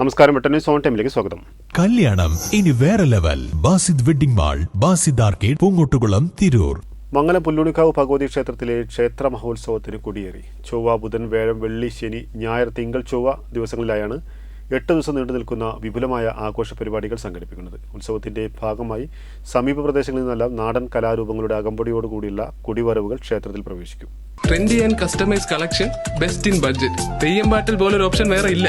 നമസ്കാരം Vettan zone on ടൈമിലേക്ക് സ്വാഗതം. കല്യാണം ഇനി വേറെ level. Basid wedding mall Basid arcade Poongottukulam Tirur. Mangalam Pullunikkavu Bhagavathi ക്ഷേത്രത്തിലെ ക്ഷേത്ര മഹോത്സവത്തിന് കൊടിയേറി. ചൊവ്വ ബുധൻ വേഴം വെള്ളി ശനി ഞായർ തിങ്കൾ ചൊവ്വ ദിവസങ്ങളിലായാണ് എട്ട് ദിവസം നീണ്ടു നിൽക്കുന്ന വിപുലമായ ആഘോഷ പരിപാടികൾ സംഘടിപ്പിക്കുന്നത്. ഉത്സവത്തിന്റെ ഭാഗമായി സമീപ പ്രദേശങ്ങളിൽ നിന്നെല്ലാം നാടൻ കലാരൂപങ്ങളുടെ അകമ്പടിയോടുകൂടിയുള്ള കുടിവരവുകൾ ക്ഷേത്രത്തിൽ പ്രവേശിക്കും. Trendy and customise collection best in budget Theyyam പാട്ടിൽ പോലൊരു ഓപ്ഷൻ വേറെ ഇല്ല.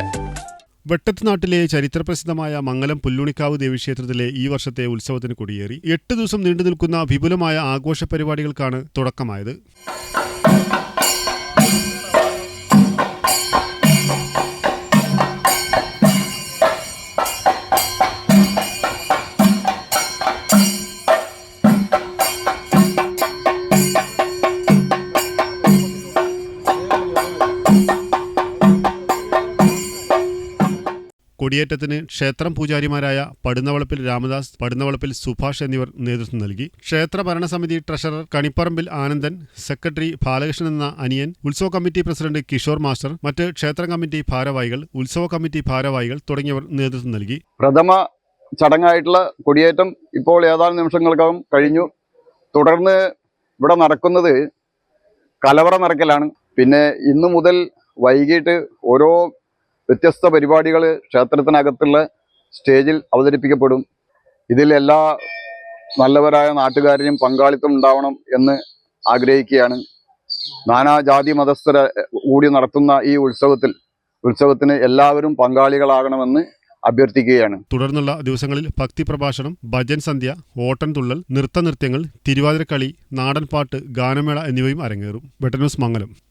വെട്ടത്ത് നാട്ടിലെ ചരിത്രപ്രസിദ്ധമായ മംഗലം പുല്ലുണിക്കാവ് ദേവീക്ഷേത്രത്തിലെ ഈ വർഷത്തെ ഉത്സവത്തിന് കൊടിയേറി. എട്ട് ദിവസം നീണ്ടു നിൽക്കുന്ന വിപുലമായ ആഘോഷ പരിപാടികൾക്കാണ് തുടക്കമായത്. കൊടിയേറ്റത്തിന് ക്ഷേത്രം പൂജാരിമാരായ പടുന്നവളപ്പിൽ രാമദാസ് പടുന്നവളപ്പിൽ സുഭാഷ് എന്നിവർ നേതൃത്വം നൽകി. ക്ഷേത്ര ഭരണസമിതി ട്രഷറർ കണിപ്പറമ്പിൽ ആനന്ദൻ സെക്രട്ടറി ബാലകൃഷ്ണൻ എന്ന അനിയൻ ഉത്സവ കമ്മിറ്റി പ്രസിഡന്റ് കിഷോർ മാസ്റ്റർ മറ്റ് ക്ഷേത്ര കമ്മിറ്റി ഭാരവാഹികൾ ഉത്സവ കമ്മിറ്റി ഭാരവാഹികൾ തുടങ്ങിയവർ നേതൃത്വം നൽകി. പ്രഥമ ചടങ്ങായിട്ടുള്ള കൊടിയേറ്റം ഇപ്പോൾ ഏതാനും നിമിഷങ്ങൾക്കകം കഴിഞ്ഞു. തുടർന്ന് ഇവിടെ നടക്കുന്നത് കലവറ നിറക്കലാണ് പിന്നെ ഇന്നു മുതൽ വൈകിട്ട് ഓരോ വ്യത്യസ്ത പരിപാടികൾ ക്ഷേത്രത്തിനകത്തുള്ള സ്റ്റേജിൽ അവതരിപ്പിക്കപ്പെടും. ഇതിൽ എല്ലാ നല്ലവരായ നാട്ടുകാരിലും പങ്കാളിത്തം ഉണ്ടാവണം എന്ന് ആഗ്രഹിക്കുകയാണ്. നാനാജാതി മതസ്ഥര കൂടി നടത്തുന്ന ഈ ഉത്സവത്തിൽ ഉത്സവത്തിന് എല്ലാവരും പങ്കാളികളാകണമെന്ന് അഭ്യർത്ഥിക്കുകയാണ്. തുടർന്നുള്ള ദിവസങ്ങളിൽ ഭക്തി പ്രഭാഷണം ഭജൻ സന്ധ്യ ഓട്ടൻതുള്ളൽ നൃത്തനൃത്യങ്ങൾ തിരുവാതിരക്കളി നാടൻപാട്ട് ഗാനമേള എന്നിവയും അരങ്ങേറും. വെട്ടന്യൂസ് മംഗലം.